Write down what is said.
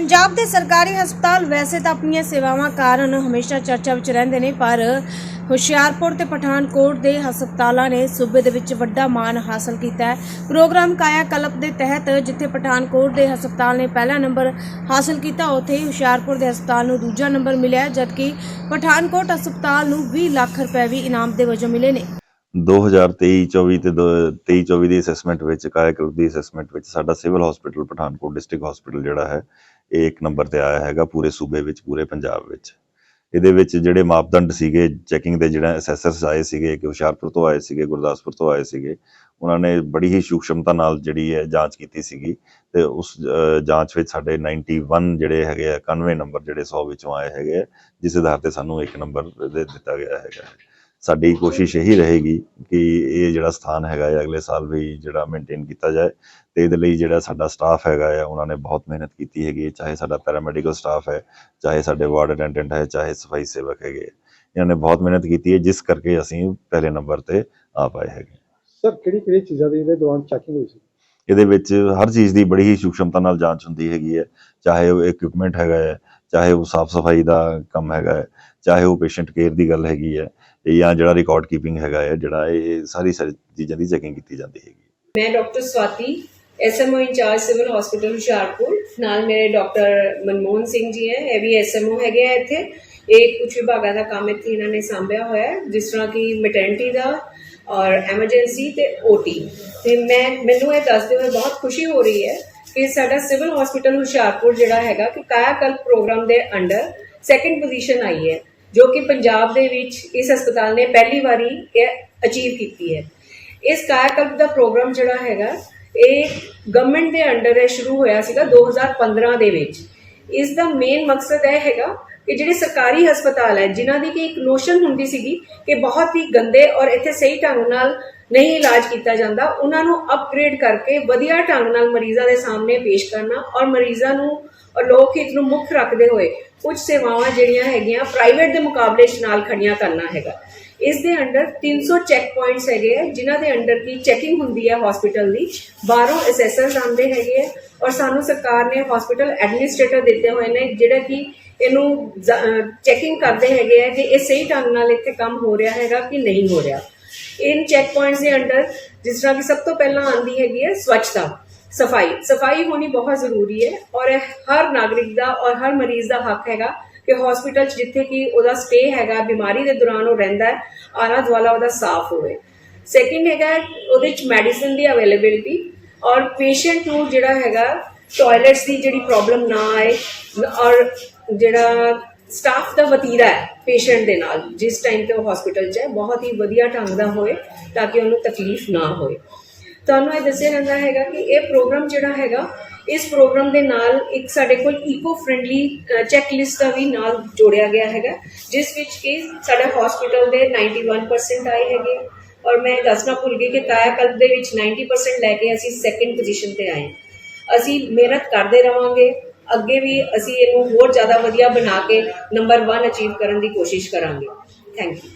ਪੰਜਾਬ ਦੇ ਸਰਕਾਰੀ ਹਸਪਤਾਲ ਵੈਸੇ ਤਾਂ ਆਪਣੀਆਂ ਸੇਵਾਵਾਂ ਕਾਰਨ ਹਮੇਸ਼ਾ ਚਰਚਾ ਵਿੱਚ ਰਹਿੰਦੇ ਨੇ, ਪਰ ਹੁਸ਼ਿਆਰਪੁਰ ਤੇ ਪਠਾਨਕੋਟ ਦੇ ਹਸਪਤਾਲਾਂ ਨੇ ਸੂਬੇ ਦੇ ਵਿੱਚ ਵੱਡਾ ਮਾਣ ਹਾਸਲ ਕੀਤਾ ਹੈ। ਪ੍ਰੋਗਰਾਮ ਕਾਇਆ ਕਲਪ ਦੇ ਤਹਿਤ ਜਿੱਥੇ ਪਠਾਨਕੋਟ ਦੇ ਹਸਪਤਾਲ ਨੇ ਪਹਿਲਾ ਨੰਬਰ ਹਾਸਲ ਕੀਤਾ, ਉੱਥੇ ਹੀ ਹੁਸ਼ਿਆਰਪੁਰ ਦੇ ਹਸਪਤਾਲ ਨੂੰ ਦੂਜਾ ਨੰਬਰ ਮਿਲਿਆ ਜਦਕਿ ਪਠਾਨਕੋਟ ਹਸਪਤਾਲ ਨੂੰ 20 ਲੱਖ ਰੁਪਏ ਵੀ ਇਨਾਮ ਦੇ ਵਜੋਂ ਮਿਲੇ ਨੇ। 2023-24 ਤੇ 23-24 ਦੀ ਅਸੈਸਮੈਂਟ ਵਿੱਚ ਕਾਇਕਲਪ ਦੀ ਅਸੈਸਮੈਂਟ ਵਿੱਚ ਸਾਡਾ civil hospital Pathankot district hospital ਜਿਹੜਾ ਹੈ ਇਹ ਇੱਕ ਨੰਬਰ ਤੇ ਆਇਆ ਹੈਗਾ ਪੂਰੇ ਸੂਬੇ ਵਿੱਚ ਪੂਰੇ ਪੰਜਾਬ ਵਿੱਚ ਇਹਦੇ ਵਿੱਚ ਜਿਹੜੇ ਮਾਪਦੰਡ ਸੀਗੇ ਚੈਕਿੰਗ ਦੇ ਜਿਹੜਾ ਅਸੈਸਰਸ ਆਏ ਸੀਗੇ ਕਿ ਹੁਸ਼ਿਆਰਪੁਰ ਤੋਂ ਆਏ ਸੀਗੇ ਗੁਰਦਾਸਪੁਰ ਤੋਂ ਆਏ ਸੀਗੇ ਉਹਨਾਂ ਨੇ ਬੜੀ ਹੀ ਸੂਖਸ਼ਮਤਾ ਨਾਲ ਜਿਹੜੀ ਹੈ ਜਾਂਚ ਕੀਤੀ ਸੀਗੀ ਤੇ ਉਸ ਜਾਂਚ ਵਿੱਚ ਸਾਡੇ 91 ਜਿਹੜੇ ਹੈਗੇ ਆ 91 ਨੰਬਰ ਜਿਹੜੇ 100 ਵਿੱਚੋਂ ਆਏ ਹੈਗੇ ਆ, ਜਿਸ ਆਧਾਰ ਤੇ ਸਾਨੂੰ ਇੱਕ ਨੰਬਰ ਦੇ ਦਿੱਤਾ ਗਿਆ ਹੈਗਾ ਹੈ। ਸਾਡੀ ਕੋਸ਼ਿਸ਼ ਇਹੀ ਰਹੇਗੀ ਕਿ ਇਹ ਜਿਹੜਾ ਸਥਾਨ ਹੈਗਾ ਹੈ ਅਗਲੇ ਸਾਲ ਵੀ ਜਿਹੜਾ ਮੇਨਟੇਨ ਕੀਤਾ ਜਾਏ ਤੇ ਇਹਦੇ ਲਈ ਜਿਹੜਾ ਸਾਡਾ ਸਟਾਫ ਹੈਗਾ ਹੈ ਉਹਨਾਂ ਨੇ ਬਹੁਤ ਮਿਹਨਤ ਕੀਤੀ ਹੈਗੀ ਹੈ ਚਾਹੇ ਸਾਡਾ ਪੈਰਾਮੈਡੀਕਲ ਸਟਾਫ ਹੈ ਚਾਹੇ ਸਾਡੇ ਵਾਰਡ ਅਟੈਂਡੈਂਟ ਹੈ ਚਾਹੇ ਸਫ਼ਾਈ ਸੇਵਕ ਹੈਗੇ। ਇਹਨਾਂ ਨੇ ਬਹੁਤ ਮਿਹਨਤ ਕੀਤੀ ਹੈ ਜਿਸ ਕਰਕੇ ਅਸੀਂ ਪਹਿਲੇ ਨੰਬਰ ਤੇ ਆ ਪਾਏ ਹੈਗੇ ਸਰ ਕਿਹੜੀ ਕਿਹੜੀ ਚੀਜ਼ਾਂ ਦੀ ਇਹਦੇ ਦੌਰਾਨ ਚੈਕਿੰਗ ਹੋਈ ਸੀ ਇਹਦੇ ਵਿੱਚ ਹਰ ਚੀਜ਼ ਦੀ ਬੜੀ ਹੀ ਸੂਖਸ਼ਮਤਾ ਨਾਲ ਜਾਂਚ ਹੁੰਦੀ ਹੈਗੀ ਹੈ ਚਾਹੇ ਉਹ ਇਕਵਿਪਮੈਂਟ ਹੈਗਾ ਹੈ ਚਾਹੇ ਉਹ ਸਾਫ਼ ਸਫ਼ਾਈ ਦਾ ਕੰਮ ਹੈਗਾ ਹੈ ਚਾਹੇ ਉਹ ਪੇਸ਼ੈਂਟ ਕੇਅਰ ਦੀ ਗੱਲ ਹੈਗੀ ਹੈ ਜਾਂ ਜਿਹੜਾ ਰਿਕਾਰਡ ਕੀਪਿੰਗ ਹੈਗਾ ਹੈ, ਜਿਹੜਾ ਇਹ ਸਾਰੀ ਸਾਰੀ ਚੀਜ਼ਾਂ ਦੀ ਚੈਕਿੰਗ ਕੀਤੀ ਜਾਂਦੀ ਹੈਗੀ ਮੈਂ doctor Swati SMO incharge civil hospital Hoshiarpur, ਨਾਲ ਮੇਰੇ ਡਾਕਟਰ ਮਨਮੋਹਨ ਸਿੰਘ ਜੀ ਹੈ, ਇਹ ਵੀ ਐਸਐਮਓ ਹੈਗੇ ਆ ਇੱਥੇ। ਇਹ ਕੁਝ ਵਿਭਾਗਾਂ ਦਾ ਕੰਮ ਇੱਥੇ ਇਹਨਾਂ ਨੇ ਸੰਭਿਆ ਹੋਇਆ ਹੈ, ਜਿਸ ਤਰ੍ਹਾਂ ਕਿ ਮੈਟਰਨਿਟੀ ਦਾ ਔਰ ਐਮਰਜੈਂਸੀ ਤੇ ਓਟੀ ਤੇ ਮੈਂ, ਮੈਨੂੰ ਇਹ ਦੱਸਦੇ ਹੋਏ ਬਹੁਤ ਖੁਸ਼ੀ ਹੋ ਰਹੀ ਹੈ ਕਿ ਸਾਡਾ ਸਿਵਲ ਹਸਪੀਟਲ ਹੁਸ਼ਿਆਰਪੁਰ ਜਿਹੜਾ ਹੈਗਾ ਕਿ ਕਾਇਆਕਲਪ ਪ੍ਰੋਗਰਾਮ ਦੇ ਅੰਡਰ ਸੈਕੰਡ ਪੋਜੀਸ਼ਨ ਆਈ ਹੈ। ਜੋ ਕਿ ਪੰਜਾਬ ਦੇ ਵਿੱਚ ਇਸ ਹਸਪਤਾਲ ਨੇ ਪਹਿਲੀ ਵਾਰੀ ਇਹ ਅਚੀਵ ਕੀਤੀ ਹੈ। ਇਸ ਕਾਇਆਕਲਪ ਦਾ ਪ੍ਰੋਗਰਾਮ ਜਿਹੜਾ ਹੈਗਾ, ਇਹ ਗਵਰਨਮੈਂਟ ਦੇ ਅੰਡਰ ਇਹ ਸ਼ੁਰੂ ਹੋਇਆ ਸੀਗਾ 2015 ਦੇ ਵਿੱਚ। ਇਸ ਦਾ ਮੇਨ ਮਕਸਦ ਇਹ ਹੈਗਾ ਕਿ ਜਿਹੜੇ ਸਰਕਾਰੀ ਹਸਪਤਾਲ ਹੈ, ਜਿਨ੍ਹਾਂ ਦੀ ਕਿ ਇੱਕ ਨੋਸ਼ਨ ਹੁੰਦੀ ਸੀਗੀ ਕਿ ਬਹੁਤ ਹੀ ਗੰਦੇ ਔਰ ਇੱਥੇ ਸਹੀ ਢੰਗ ਨਾਲ ਨਹੀਂ ਇਲਾਜ ਕੀਤਾ ਜਾਂਦਾ, ਉਹਨਾਂ ਨੂੰ ਅਪਗ੍ਰੇਡ ਕਰਕੇ ਵਧੀਆ ਢੰਗ ਨਾਲ ਮਰੀਜ਼ਾਂ ਦੇ ਸਾਹਮਣੇ ਪੇਸ਼ ਕਰਨਾ ਔਰ ਮਰੀਜ਼ਾਂ ਨੂੰ ਔਰ ਲੋਕ ਹਿੱਤ ਨੂੰ ਮੁੱਖ ਰੱਖਦੇ ਹੋਏ ਕੁਝ ਸੇਵਾਵਾਂ ਜਿਹੜੀਆਂ ਹੈਗੀਆਂ ਪ੍ਰਾਈਵੇਟ ਦੇ ਮੁਕਾਬਲੇ 'ਚ ਨਾਲ ਖੜੀਆਂ ਕਰਨਾ ਹੈਗਾ। ਇਸ ਦੇ ਅੰਡਰ 300 ਚੈੱਕ ਪੁਆਇੰਟਸ ਹੈਗੇ ਆ, ਜਿਨ੍ਹਾਂ ਦੇ ਅੰਡਰ ਕੀ ਚੈਕਿੰਗ ਹੁੰਦੀ ਹੈ ਹਸਪੀਟਲ ਦੀ। ਬਾਹਰੋਂ ਅਸੈਸਰਸ ਆਉਂਦੇ ਹੈਗੇ ਆ ਔਰ ਸਾਨੂੰ ਸਰਕਾਰ ਨੇ ਹਸਪੀਟਲ ਐਡਮਿਨਿਸਟ੍ਰੇਟਰ ਦਿੱਤੇ ਹੋਏ ਨੇ, ਜਿਹੜਾ ਕਿ ਇਹਨੂੰ ਚੈਕਿੰਗ ਕਰਦੇ ਹੈਗੇ ਆ ਕਿ ਇਹ ਸਹੀ ਢੰਗ ਨਾਲ ਇੱਥੇ ਕੰਮ ਹੋ ਰਿਹਾ ਹੈਗਾ ਕਿ ਨਹੀਂ ਹੋ ਰਿਹਾ। ਇਨ ਚੈੱਕ ਪੁਆਇੰਟਸ ਦੇ ਅੰਡਰ, ਜਿਸ ਤਰ੍ਹਾਂ ਕਿ ਸਭ ਤੋਂ ਪਹਿਲਾਂ ਆਂਦੀ ਹੈਗੀ ਹੈ ਸਵੱਛਤਾ, ਸਫ਼ਾਈ। ਸਫ਼ਾਈ ਹੋਣੀ ਬਹੁਤ ਜ਼ਰੂਰੀ ਹੈ ਔਰ ਹਰ ਨਾਗਰਿਕ ਦਾ ਔਰ ਹਰ ਮਰੀਜ਼ ਦਾ ਹੱਕ ਹੈਗਾ ਕਿ ਹਸਪੀਟਲ 'ਚ ਜਿੱਥੇ ਕਿ ਉਹਦਾ ਸਟੇ ਹੈਗਾ, ਬਿਮਾਰੀ ਦੇ ਦੌਰਾਨ ਉਹ ਰਹਿੰਦਾ ਹੈ, ਆਲਾ ਦੁਆਲਾ ਉਹਦਾ ਸਾਫ਼ ਹੋਵੇ। ਸੈਕਿੰਡ ਹੈਗਾ ਉਹਦੇ 'ਚ ਮੈਡੀਸਿਨ ਦੀ ਅਵੇਲੇਬਿਲਟੀ ਔਰ ਪੇਸ਼ੈਂਟ ਨੂੰ ਜਿਹੜਾ ਹੈਗਾ ਟਾਇਲਟਸ ਦੀ ਜਿਹੜੀ ਪ੍ਰੋਬਲਮ ਨਾ ਆਏ, ਔਰ ਜਿਹੜਾ ਸਟਾਫ ਦਾ ਵਤੀਰਾ ਹੈ ਪੇਸ਼ੈਂਟ ਦੇ ਨਾਲ। ਜਿਸ ਟਾਈਮ ਤੇ ਉਹ ਹਸਪੀਟਲ 'ਚ ਹੈ, ਬਹੁਤ ਹੀ ਵਧੀਆ ਢੰਗ ਦਾ ਹੋਏ ਤਾਂ ਕਿ ਉਹਨੂੰ ਤਕਲੀਫ ਨਾ ਹੋਏ। ਤੁਹਾਨੂੰ ਇਹ ਦੱਸਿਆ ਜਾਂਦਾ ਹੈਗਾ ਕਿ ਇਹ ਪ੍ਰੋਗਰਾਮ ਜਿਹੜਾ ਹੈਗਾ, ਇਸ ਪ੍ਰੋਗਰਾਮ ਦੇ ਨਾਲ ਇੱਕ ਸਾਡੇ ਕੋਲ ਈਕੋ ਫ੍ਰੈਂਡਲੀ ਚੈੱਕ ਲਿਸਟ ਦਾ ਵੀ ਨਾਲ ਜੋੜਿਆ ਗਿਆ ਹੈਗਾ, ਜਿਸ ਵਿੱਚ ਕਿ ਸਾਡੇ ਹਸਪੀਟਲ ਦੇ 91% ਆਏ ਹੈਗੇ। ਔਰ ਮੈਂ ਦੱਸਣਾ ਭੁੱਲ ਗਈ ਕਿ ਕਾਇਆਕਲਪ ਦੇ ਵਿੱਚ 90% ਲੈ ਕੇ ਅਸੀਂ ਸੈਕਿੰਡ ਪੋਜੀਸ਼ਨ ਤੇ ਆਏ। ਅਸੀਂ ਮਿਹਨਤ ਕਰਦੇ ਰਵਾਂਗੇ। ਅੱਗੇ ਵੀ ਅਸੀਂ ਇਹਨੂੰ ਹੋਰ ਜ਼ਿਆਦਾ ਵਧੀਆ ਬਣਾ ਕੇ ਨੰਬਰ 1 ਅਚੀਵ ਕਰਨ ਦੀ ਕੋਸ਼ਿਸ਼ ਕਰਾਂਗੇ। Thank you